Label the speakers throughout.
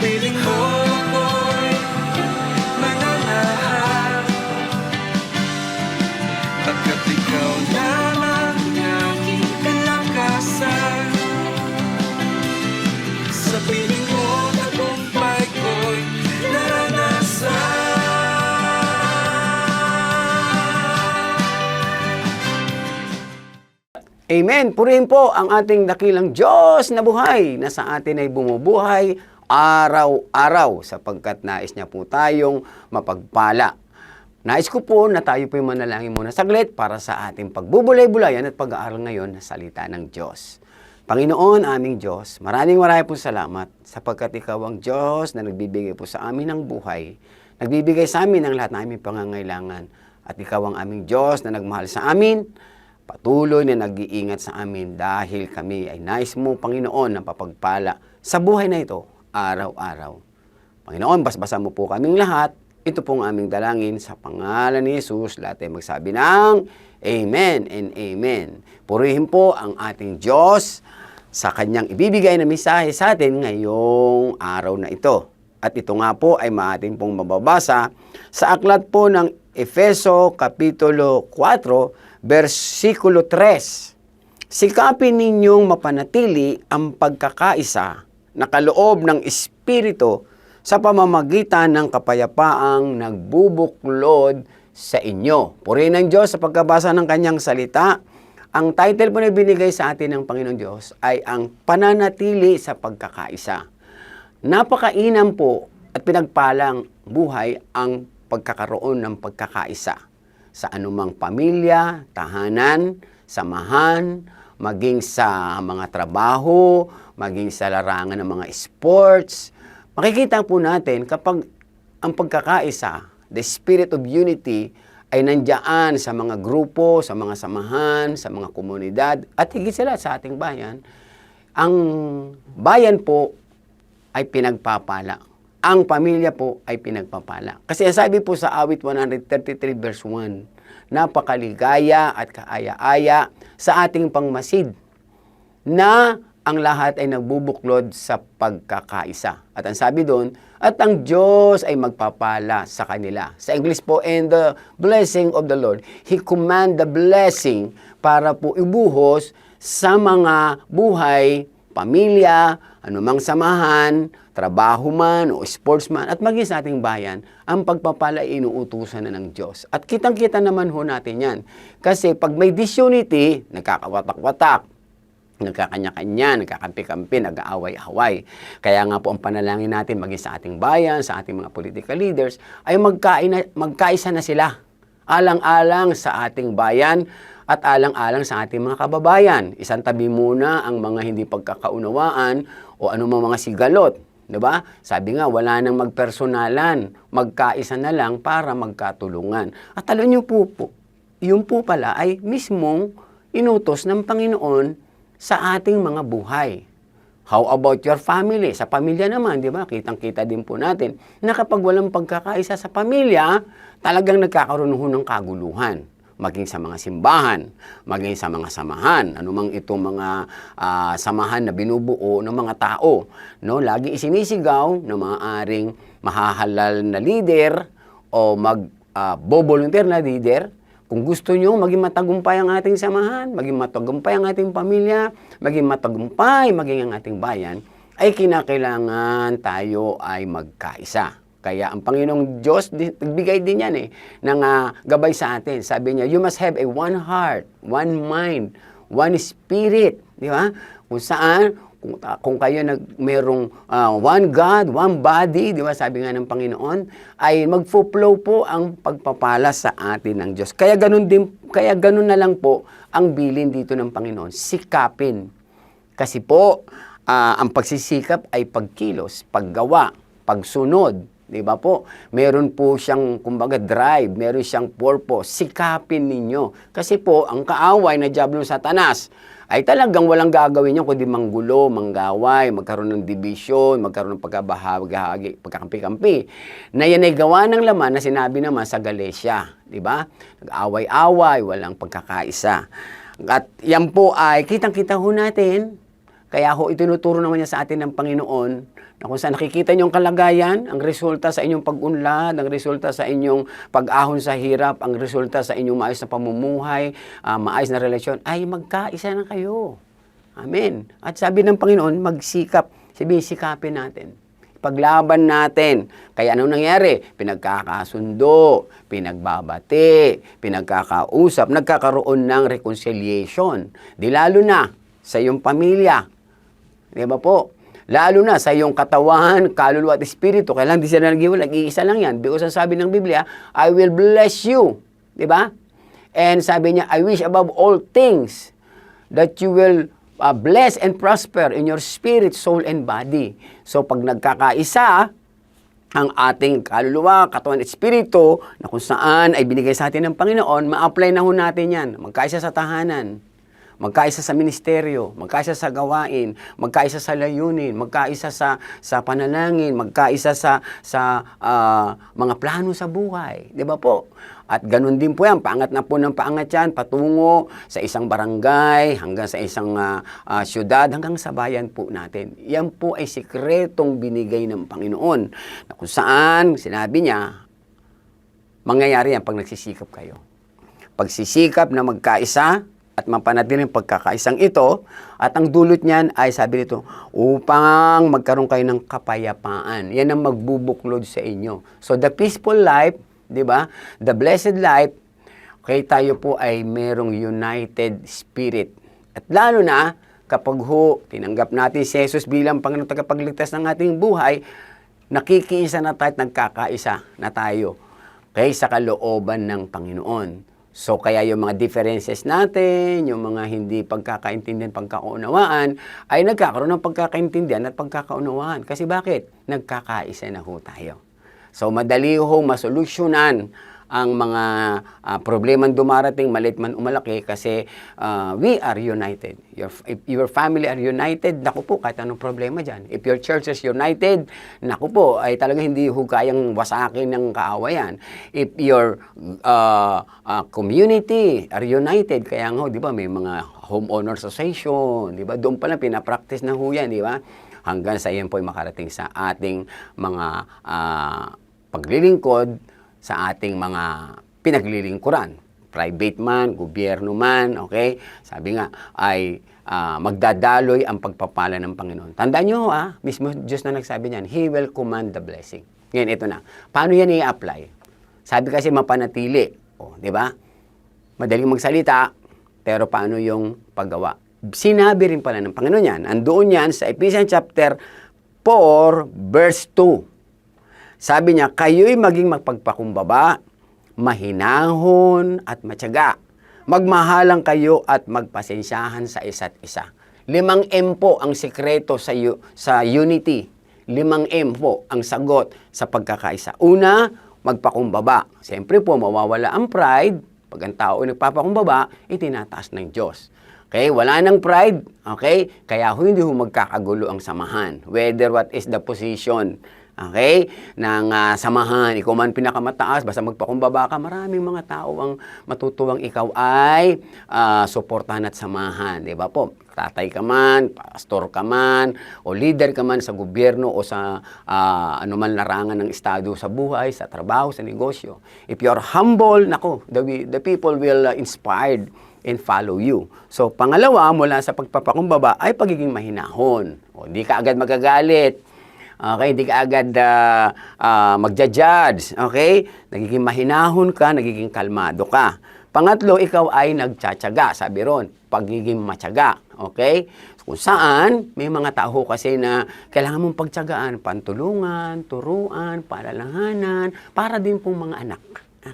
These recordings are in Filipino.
Speaker 1: piling mo ako'y mananahan Pagkat ikaw lamang ang kalakasan. Sa piling mo tagumpay ko'y naranasan.
Speaker 2: Amen. Purihin po ang ating dakilang Diyos na buhay na sa atin ay bumubuhay araw-araw sapagkat nais niya po tayong mapagpala. Nais ko po na tayo po manalangin muna saglit para sa ating pagbubulay-bulayan at pag-aaral ngayon ng salita ng Diyos. Panginoon, aming Diyos, maraming maraming po salamat sapagkat Ikaw ang Diyos na nagbibigay po sa amin ng buhay, nagbibigay sa amin ng lahat ng aming pangangailangan, at Ikaw ang aming Diyos na nagmahal sa amin, patuloy na nag-iingat sa amin dahil kami ay nais mo, Panginoon, na papagpala sa buhay na ito araw-araw. Panginoon, basbasan mo po kaming lahat. Ito pong aming dalangin sa pangalan ni Jesus. Lahat ay magsabi ng Amen and Amen. Purihin po ang ating Diyos sa kanyang ibibigay na mensahe sa atin ngayong araw na ito. At ito nga po ay maating pong mababasa sa aklat po ng Efeso Kapitulo 4, versikulo 3. Sikapin ninyong mapanatili ang pagkakaisa na kaloob ng Espiritu sa pamamagitan ng kapayapaang nagbubuklod sa inyo. Purihin ng Diyos sa pagkabasa ng kanyang salita. Ang title po na binigay sa atin ng Panginoon Diyos ay ang pananatili sa pagkakaisa. Napakainam po at pinagpalang buhay ang pagkakaroon ng pagkakaisa sa anumang pamilya, tahanan, samahan, maging sa mga trabaho, maging sa larangan ng mga sports. Makikita po natin kapag ang pagkakaisa, the spirit of unity, ay nandiyan sa mga grupo, sa mga samahan, sa mga komunidad, at higit sila sa ating bayan, ang bayan po ay pinagpapala. Ang pamilya po ay pinagpapala. Kasi sabi po sa awit 133 verse 1, napakaligaya at kaaya-aya sa ating pangmasid na ang lahat ay nagbubuklod sa pagkakaisa. At ang sabi doon, at ang Diyos ay magpapala sa kanila. Sa English po, and the blessing of the Lord, He command the blessing para po ibuhos sa mga buhay, pamilya, anumang samahan, trabaho man o sportsman at maging sa ating bayan, ang pagpapala ay inuutusan na ng Diyos. At kitang-kita naman ho natin yan. Kasi pag may disunity, nagkakawatak-watak, nagkakanya-kanya, nagkakampi-kampi, nag-aaway-away. Kaya nga po ang panalangin natin maging sa ating bayan, sa ating mga political leaders, ay magkaina, magkaisa na sila. Alang-alang sa ating bayan at alang-alang sa ating mga kababayan. Isang tabi muna ang mga hindi pagkakaunawaan o anumang mga sigalot. 'di ba? Sabi nga wala nang magpersonalan, magkaisa na lang para magkatulungan. At alam niyo po, po, yun po pala ay mismong inutos ng Panginoon sa ating mga buhay. How about your family? Sa pamilya naman, di ba? Kitang-kita din po natin na kapag walang pagkakaisa sa pamilya, talagang nagkakaroon ho ng kaguluhan. Maging sa mga simbahan, maging sa mga samahan, anumang itong mga ah, samahan na binubuo ng mga tao. No? Lagi isinisigaw na maaaring mahahalal na leader o mag ah, na leader kung gusto nyo maging matagumpay ang ating samahan, maging matagumpay ang ating pamilya, maging matagumpay maging ang ating bayan, ay kinakailangan tayo ay magkaisa. Kaya ang Panginoong Diyos, di- nagbigay din yan eh, ng ah, gabay sa atin. Sabi niya, you must have a one heart, one mind, one spirit. Di ba? Kung saan, kung, ah, kung kayo nag, merong ah, one God, one body, di ba sabi nga ng Panginoon, ay magfo-flow po ang pagpapala sa atin ng Diyos. Kaya ganun din, kaya ganun na lang po ang bilin dito ng Panginoon, sikapin. Kasi po, ah, ang pagsisikap ay pagkilos, paggawa, pagsunod. Di ba po? Meron po siyang, kumbaga, drive, meron siyang purpose. Sikapin ninyo. Kasi po, ang kaaway na Diablo Satanas ay talagang walang gagawin niya kundi manggulo, manggaway, magkaroon ng division, magkaroon ng pagkabahagi, pagkakampi-kampi. Na yan ay gawa ng laman na sinabi naman sa Galatia. Di ba? Nag-away-away, walang pagkakaisa. At yan po ay kitang-kita ho natin Kaya ho, itinuturo naman niya sa atin ng Panginoon na kung saan nakikita niyo ang kalagayan, ang resulta sa inyong pag-unlad, ang resulta sa inyong pag-ahon sa hirap, ang resulta sa inyong maayos na pamumuhay, ah, maayos na relasyon, ay magkaisa na kayo. Amen. At sabi ng Panginoon, magsikap. Sabihin, sikapin natin. Paglaban natin. Kaya anong nangyari? Pinagkakasundo, pinagbabati, pinagkakausap, nagkakaroon ng reconciliation. Di lalo na sa iyong pamilya. Di ba po? Lalo na sa iyong katawan, kaluluwa at espiritu. Kailangan di sila nag-iwalay. Iisa lang yan. Because ang sabi ng Biblia, I will bless you. Di ba? And sabi niya, I wish above all things that you will uh, bless and prosper in your spirit, soul, and body. So pag nagkakaisa, ang ating kaluluwa, katawan at espiritu, na kung saan ay binigay sa atin ng Panginoon, ma-apply na ho natin yan. Magkaisa sa tahanan, magkaisa sa ministeryo, magkaisa sa gawain, magkaisa sa layunin, magkaisa sa sa panalangin, magkaisa sa sa ah, mga plano sa buhay, 'di ba po? At ganun din po yan, paangat na po ng paangat yan, patungo sa isang barangay, hanggang sa isang ah, ah, syudad, hanggang sa bayan po natin. Yan po ay sikretong binigay ng Panginoon. Na kung saan, sinabi niya, mangyayari yan pag nagsisikap kayo pagsisikap na magkaisa at mapanatili ang pagkakaisang ito at ang dulot niyan ay sabi nito upang magkaroon kayo ng kapayapaan. Yan ang magbubuklod sa inyo. So the peaceful life, 'di ba? The blessed life, kay tayo po ay merong united spirit. At lalo na kapag ho tinanggap natin si Jesus bilang Panginoon tagapagligtas ng ating buhay, nakikiisa na tayo at nagkakaisa na tayo kaysa kalooban ng Panginoon. So kaya yung mga differences natin, yung mga hindi pagkakaintindihan, pagkakaunawaan, ay nagkakaroon ng pagkakaintindihan at pagkakaunawaan. Kasi bakit? Nagkakaisa na ho tayo. So madali ho masolusyonan ang mga ah, problemang dumarating, malit man umalaki, kasi ah, we are united. Your, if your family are united, naku po, kahit anong problema dyan. If your church is united, naku po, ay talaga hindi ho kayang wasakin ng kaawayan. If your ah, ah, community are united, kaya nga, di ba, may mga homeowner association, di ba, doon pala pinapractice na ho yan, di ba? Hanggang sa iyan po ay makarating sa ating mga ah, paglilingkod, sa ating mga pinaglilingkuran. Private man, gobyerno man, okay? Sabi nga, ay ah, magdadaloy ang pagpapala ng Panginoon. Tandaan nyo, ah, mismo Diyos na nagsabi niyan, He will command the blessing. Ngayon, ito na. Paano yan i-apply? Sabi kasi mapanatili. O, di ba? Madaling magsalita, pero paano yung paggawa? Sinabi rin pala ng Panginoon yan. Andoon yan sa Ephesians chapter 4, verse 2. Sabi niya, kayo'y maging magpagpakumbaba, mahinahon at matyaga. Magmahalang kayo at magpasensyahan sa isa't isa. Limang M po ang sikreto sa, sa unity. Limang M po ang sagot sa pagkakaisa. Una, magpakumbaba. Siyempre po, mawawala ang pride. Pag ang tao nagpapakumbaba, itinataas ng Diyos. Okay, wala nang pride. Okay? Kaya ho, hindi ho magkakagulo ang samahan. Whether what is the position okay, ng ah, samahan, ikaw man pinakamataas, basta magpakumbaba ka, maraming mga tao ang matutuwang ikaw ay ah, suportahan at samahan, di ba po? Tatay ka man, pastor ka man, o leader ka man sa gobyerno o sa ah, anuman larangan ng estado sa buhay, sa trabaho, sa negosyo. If you're humble, nako, the, the people will uh, inspired and follow you. So, pangalawa, mula sa pagpapakumbaba ay pagiging mahinahon. O, di ka agad magagalit. Okay, hindi ka agad uh, uh, magja-judge. Okay? Nagiging mahinahon ka, nagiging kalmado ka. Pangatlo, ikaw ay nagtsatsaga. Sabi ron, pagiging matyaga. Okay? Kung saan, may mga tao kasi na kailangan mong pagtsagaan, pantulungan, turuan, palalanganan, para din pong mga anak.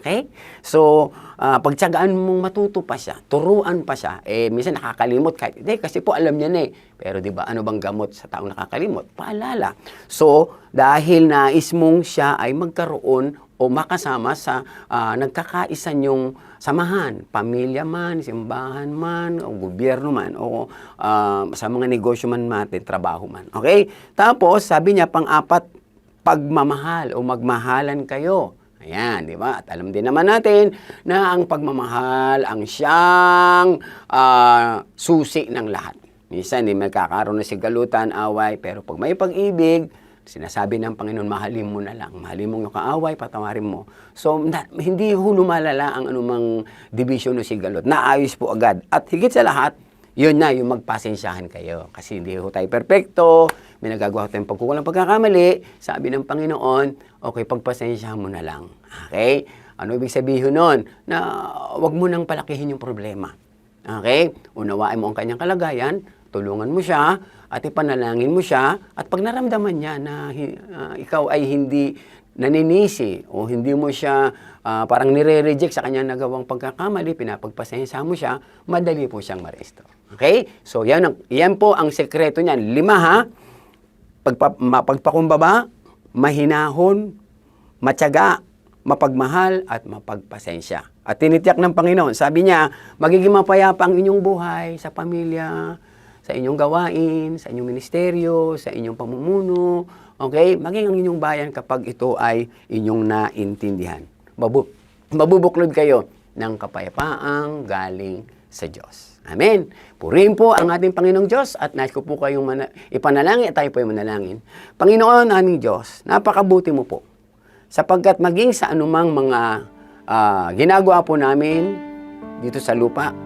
Speaker 2: Okay? So, ah, pagtsagaan mong matuto pa siya, turuan pa siya, eh, minsan nakakalimot kahit, hindi, kasi po alam niya na eh. Pero di ba, ano bang gamot sa taong nakakalimot? Paalala. So, dahil nais mong siya ay magkaroon o makasama sa ah, nagkakaisa niyong samahan, pamilya man, simbahan man, o gobyerno man, o ah, sa mga negosyo man natin, trabaho man. Okay? Tapos, sabi niya, pang-apat, pagmamahal o magmahalan kayo. Ayan, di ba? At alam din naman natin na ang pagmamahal ang siyang ah, susi ng lahat. Minsan, hindi magkakaroon na sigalutan, away, pero pag may pag-ibig, sinasabi ng Panginoon, mahalin mo na lang. Mahalin mo yung kaaway, patawarin mo. So, na- hindi ho lumalala ang anumang division o sigalot. Naayos po agad. At higit sa lahat, yun na, yung magpasensyahan kayo. Kasi hindi ho tayo perfecto, may nagagawa tayong pagkukulang pagkakamali. Sabi ng Panginoon, okay, pagpasensyahan mo na lang. Okay? Ano ibig sabihin nun? Na wag mo nang palakihin yung problema. Okay? Unawain mo ang kanyang kalagayan, tulungan mo siya, at ipanalangin mo siya, at pag naramdaman niya na ah, ikaw ay hindi naninisi o hindi mo siya ah, parang nire-reject sa kanyang nagawang pagkakamali, pinapagpasensya mo siya, madali po siyang ma-restore. Okay? So, yan, ang, yan po ang sekreto niyan. Lima ha, pagpa, mapagpakumbaba, mahinahon, matyaga, mapagmahal, at mapagpasensya. At tinitiyak ng Panginoon, sabi niya, magiging mapayapa ang inyong buhay sa pamilya, sa inyong gawain, sa inyong ministeryo, sa inyong pamumuno, okay? Maging ang inyong bayan kapag ito ay inyong naintindihan. Mabu mabubuklod kayo ng kapayapaang galing sa Diyos. Amen. Purihin po ang ating Panginoong Diyos at nais ko po kayong mana- ipanalangin at tayo po ay manalangin. Panginoon aming Diyos, napakabuti mo po sapagkat maging sa anumang mga ah, ginagawa po namin dito sa lupa,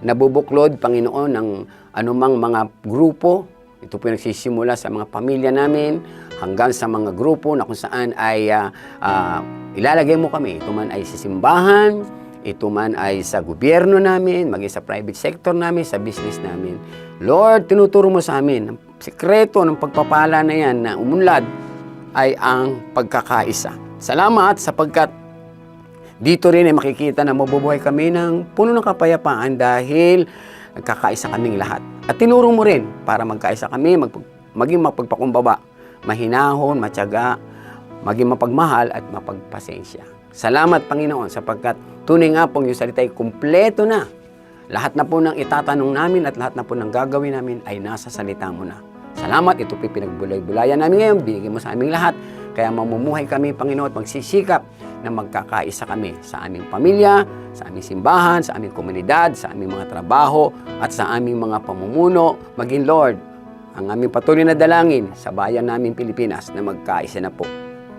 Speaker 2: nabubuklod, Panginoon, ng anumang mga grupo. Ito po nagsisimula sa mga pamilya namin hanggang sa mga grupo na kung saan ay ah, ah, ilalagay mo kami. Ito man ay sa simbahan, ito man ay sa gobyerno namin, maging sa private sector namin, sa business namin. Lord, tinuturo mo sa amin, ang sekreto ng pagpapala na yan na umunlad ay ang pagkakaisa. Salamat sapagkat dito rin ay makikita na mabubuhay kami ng puno ng kapayapaan dahil nagkakaisa kaming lahat. At tinuro mo rin para magkaisa kami, magpag, maging mapagpakumbaba, mahinahon, matyaga, maging mapagmahal at mapagpasensya. Salamat Panginoon sapagkat tunay nga pong yung salita ay kumpleto na. Lahat na po ng itatanong namin at lahat na po ng gagawin namin ay nasa salita mo na. Salamat, ito po pinagbulay-bulayan namin ngayon. Binigay mo sa aming lahat. Kaya mamumuhay kami, Panginoon, at magsisikap na magkakaisa kami sa aming pamilya, sa aming simbahan, sa aming komunidad, sa aming mga trabaho, at sa aming mga pamumuno. Maging Lord, ang aming patuloy na dalangin sa bayan namin Pilipinas na magkaisa na po,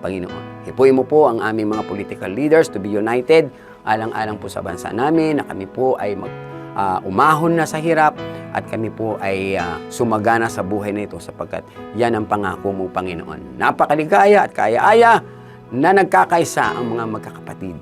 Speaker 2: Panginoon. Hipuin mo po ang aming mga political leaders to be united, alang-alang po sa bansa namin na kami po ay mag, ah, umahon na sa hirap at kami po ay ah, sumagana sa buhay na ito sapagkat yan ang pangako mo, Panginoon. Napakaligaya at kaya-aya na nagkakaisa ang mga magkakapatid.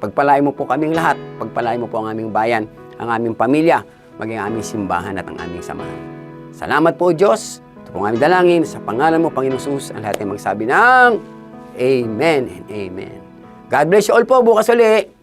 Speaker 2: Pagpalain mo po kaming lahat, pagpalain mo po ang aming bayan, ang aming pamilya, maging aming simbahan at ang aming samahan. Salamat po, Diyos. Ito po ang aming dalangin. Sa pangalan mo, Panginoon Jesus, ang lahat ay magsabi ng Amen and Amen. God bless you all po. Bukas ulit.